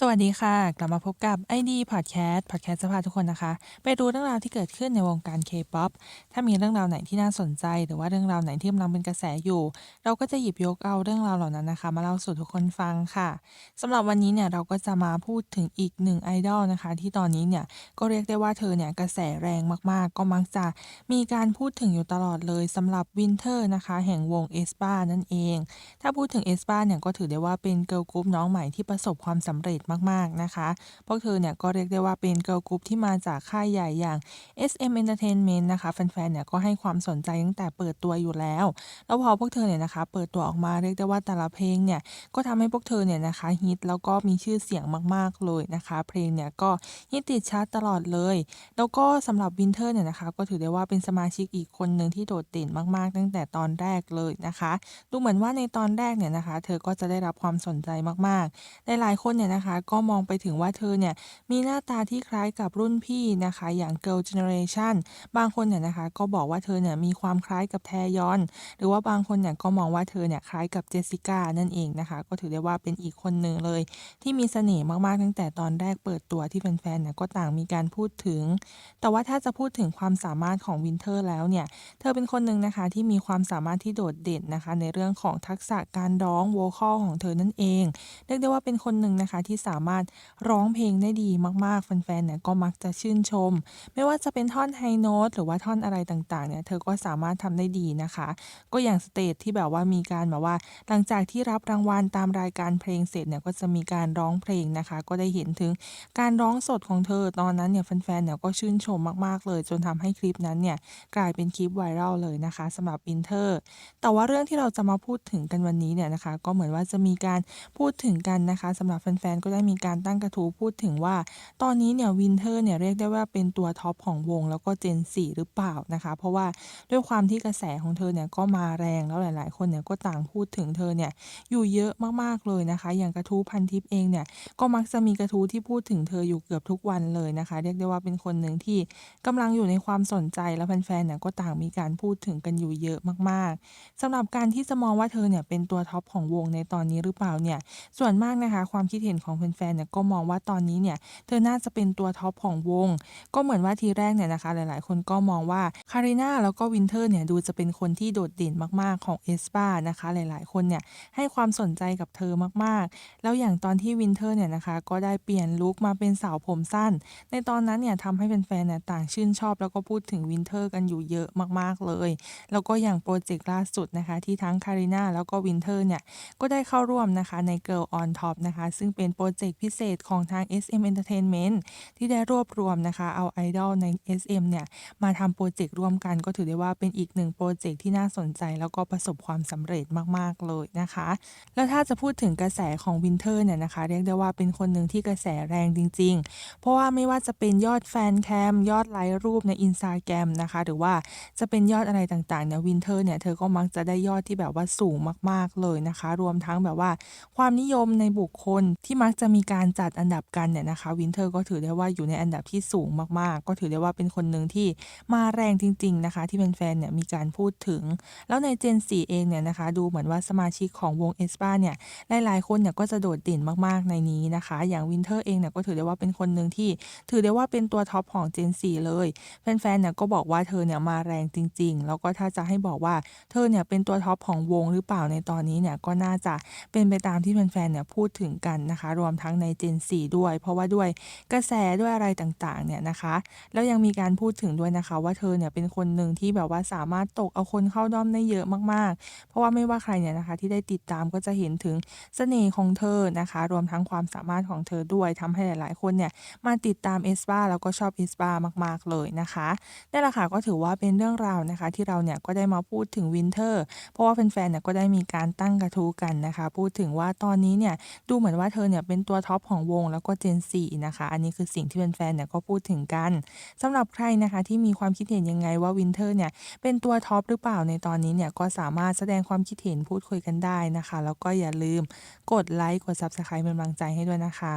สวัสดีค่ะ กลับมาพบกับ ID Podcast Podcast จะพาทุกคนนะคะ ไปดูเรื่องราวที่เกิดขึ้นในวงการ K-pop ถ้ามีเรื่องราวไหนที่น่าสนใจ หรือว่าเรื่องราวไหนที่กำลังเป็นกระแสอยู่ เราก็จะหยิบยกเอาเรื่องราวเหล่านั้นนะคะ มาเล่าสู่ทุกคนฟังค่ะสำหรับวันนี้เนี่ยเราก็จะมาพูดถึงอีกหนึ่งไอดอลนะคะ ที่ตอนนี้เนี่ยก็เรียกได้ว่าเธอเนี่ยกระแสแรงมากๆ ก็มักจะมีการพูดถึงอยู่ตลอดเลยสำหรับวินเทอร์นะคะ แห่งวง e s p a นั่นเอง ถ้าพูดถึง e s p a เนี่ยก็ถือได้ว่าเป็นเกิร์ลกรุ๊ปน้องใหม่ที่ประสบความสำเร็จมากๆนะคะพวกเธอเนี่ยก็เรียกได้ว่าเป็นเกิร์ลกรุ๊ปที่มาจากค่ายใหญ่อย่าง SM Entertainment นะคะแฟนๆเนี่ยก็ให้ความสนใจตั้งแต่เปิดตัวอยู่แล้ว แล้วพอพวกเธอเนี่ยนะคะ เปิดตัวออกมาเรียกได้ว่าแต่ละเพลงเนี่ยก็ทำให้พวกเธอเนี่ยนะคะฮิตแล้วก็มีชื่อเสียงมากๆเลยนะคะ เพลงเนี่ยก็ฮิตติดชาร์ตตลอดเลย แล้วก็สำหรับวินเทอร์เนี่ยนะคะ ก็ถือได้ว่าเป็นสมาชิกอีกคนหนึ่งที่โดดเด่นมากๆ ตั้งแต่ตอนแรกเลยนะคะ ดูเหมือนว่าในตอนแรกเนี่ยนะคะ เธอก็จะได้รับความสนใจมากๆหลายๆคนเนี่ยนะคะก็มองไปถึงว่าเธอเนี่ยมีหน้าตาที่คล้ายกับรุ่นพี่นะคะอย่าง Girl Generation บางคนเนี่ยนะคะก็บอกว่าเธอเนี่ยมีความคล้ายกับแทยอน หรือว่าบางคนเนี่ยก็มองว่าเธอเนี่ยคล้ายกับเจสสิก้านั่นเองนะคะ ก็ถือได้ว่าเป็นอีกคนหนึ่งเลย ที่มีเสน่ห์มากๆตั้งแต่ตอนแรกเปิดตัวที่แฟนๆเนี่ยก็ต่างมีการพูดถึง แต่ว่าถ้าจะพูดถึงความสามารถของวินเทอร์แล้วเนี่ยเธอเป็นคนหนึ่งนะคะที่มีความสามารถที่โดดเด่นนะคะ ในเรื่องของทักษะการร้องโวคอลของเธอนั่นเองเรียกได้ว่าเป็นคนหนึ่งนะคะที่สามารถร้องเพลงได้ดีมากๆ แฟนๆเนี่ยก็มักจะชื่นชม ไม่ว่าจะเป็นท่อนไฮโน้ตหรือว่าท่อนอะไรต่างๆเนี่ยเธอก็สามารถทำได้ดีนะคะ ก็อย่างสเตจที่แบบว่ามีการแบบว่า หลังจากที่รับรางวัลตามรายการเพลงเสร็จเนี่ยก็จะมีการร้องเพลงนะคะ ก็ได้เห็นถึงการร้องสดของเธอตอนนั้นเนี่ยแฟนๆเนี่ยก็ชื่นชมมากๆ เลย จนทำให้คลิปนั้นเนี่ยกลายเป็นคลิปไวรัลเลยนะคะสำหรับวินเทอร์แต่ว่าเรื่องที่เราจะมาพูดถึงกันวันนี้เนี่ยนะคะ ก็เหมือนว่าจะมีการพูดถึงกันนะคะสำหรับแฟนๆก็ได้มีการตั้งกระทู้พูดถึงว่า ตอนนี้เนี่ยวินเทอร์เนี่ยเรียกได้ว่าเป็นตัวท็อปของวงแล้วก็ Gen 4หรือเปล่านะคะ เพราะว่าด้วยความที่กระแสของเธอเนี่ยก็มาแรงแล้วหลาย ๆ คนเนี่ยก็ต่างพูดถึงเธอเนี่ยอยู่เยอะมากๆเลยนะคะ อย่างกระทู้พันทิปเองเนี่ยก็มักจะมีกระทู้ที่พูดถึงเธออยู่เกือบทุกวันเลยนะคะ เรียกได้ว่าเป็นคนหนึ่งที่กำลังอยู่ในความสนใจแล้วแฟนๆเนี่ยก็ต่างมีการพูดถึงกันอยู่เยอะมาก ๆสำหรับการที่จะมองว่าเธอเนี่ยเป็นตัวท็อปของวงในตอนนี้หรือเปล่าเนี่ยส่วนมากนะคะ ความคิดเห็นของแฟนๆเนี่ยก็มองว่าตอนนี้เนี่ยเธอน่าจะเป็นตัวท็อปของวง ก็เหมือนว่าทีแรกเนี่ยนะคะหลายๆ คนก็มองว่าคาริน่าแล้วก็วินเทอร์เนี่ยดูจะเป็นคนที่โดดเด่นมากๆของเอสปานะคะหลายๆ คนเนี่ยให้ความสนใจกับเธอมากๆ แล้วอย่างตอนที่วินเทอร์เนี่ยนะคะก็ได้เปลี่ยนลุคมาเป็นสาวผมสั้น ในตอนนั้นเนี่ยทำให้แฟนๆเนี่ยต่างชื่นชอบ แล้วก็พูดถึงวินเทอร์กันอยู่เยอะมากๆเลย แล้วก็อย่างโปรเจกต์ล่าสุดนะคะที่ทั้งคาริน่าแล้วก็วินเทอร์เนี่ยก็ได้เข้าร่วมนะคะใน Girl on Top นะคะซึ่งเป็นโปรเจกต์พิเศษของทาง SM Entertainment ที่ได้รวบรวมนะคะ เอาไอดอลใน SM เนี่ย มาทำโปรเจกต์ร่วมกันก็ถือได้ว่าเป็นอีกหนึ่งโปรเจกต์ที่น่าสนใจ แล้วก็ประสบความสำเร็จมาก ๆ เลยนะคะ แล้วถ้าจะพูดถึงกระแสของวินเทอร์เนี่ยนะคะ เรียกได้ว่าเป็นคนหนึ่งที่กระแสแรงจริง ๆ เพราะว่าไม่ว่าจะเป็นยอดแฟนแคม ยอดไลค์รูปใน Instagram นะคะ หรือว่าจะเป็นยอดอะไรต่างๆเนี่ยวินเทอร์เนี่ยเธอก็มักจะได้ยอดที่แบบว่าสูงมาก ๆ เลยนะคะ รวมทั้งแบบว่าความนิยมในบุคคลที่มักจะมีการจัดอันดับกันเนี่ยนะคะวินเทอร์ก็ถือได้ว่าอยู่ในอันดับที่สูงมากๆ ก็ถือได้ว่าเป็นคนหนึ่งที่มาแรงจริง ๆนะคะ ที่แฟนๆเนี่ยมีการพูดถึง แล้วใน Gen 4เองเนี่ยนะคะ ดูเหมือนว่าสมาชิกของวง e s p a เนี่ยหลายๆคนเนี่ยก็จะโดดเด่นมากๆในนี้นะคะ อย่างวินเทอร์เองเนี่ยก็ถือได้ว่าเป็นคนหนึ่งที่ถือได้ว่าเป็นตัวท็อปของ Gen 4เลยแฟนๆเนี่ยก็บอกว่าเธอเนี่ยมาแรงจริง ๆ แล้วก็ถ้าจะให้บอกว่าเธอเนี่ยเป็นตัวท็อปของวงหรือเปล่าในตอนนี้เนี่ยก็น่าจะเป็นไปตามที่แฟนๆเนี่ยพูดถึงกันนะคะรวมมทั้งใน Gen 4 ด้วย เพราะว่าด้วยกระแสด้วยอะไรต่างๆเนี่ยนะคะ แล้วยังมีการพูดถึงด้วยนะคะ ว่าเธอเนี่ยเป็นคนหนึ่งที่แบบว่าสามารถตกเอาคนเข้าด้อมได้เยอะมากๆ เพราะว่าไม่ว่าใครเนี่ยนะคะ ที่ได้ติดตามก็จะเห็นถึงเสน่ห์ของเธอนะคะ รวมทั้งความสามารถของเธอด้วยทำให้หลายๆ คนเนี่ยมาติดตามเอสปาแล้วก็ชอบเอสปามากๆเลยนะคะนี่แหละค่ะก็ถือว่าเป็นเรื่องราวนะคะ ที่เราเนี่ยก็ได้มาพูดถึงวินเทอร์เพราะว่าแฟนๆเนี่ยก็ได้มีการตั้งกระทู้กันนะคะ พูดถึงว่าตอนนี้เนี่ยดูเหมือนว่าเธอเนี่ยเป็นตัวท็อปของวงแล้วก็ Gen 4นะคะ อันนี้คือสิ่งที่แฟนๆเนี่ยก็พูดถึงกันสำหรับใครนะคะที่มีความคิดเห็นยังไงว่าวินเทอร์เนี่ยเป็นตัวท็อปหรือเปล่าในตอนนี้เนี่ยก็สามารถแสดงความคิดเห็นพูดคุยกันได้นะคะ แล้วก็อย่าลืมกดไลค์กด Subscribe เป็นกำลังใจให้ด้วยนะคะ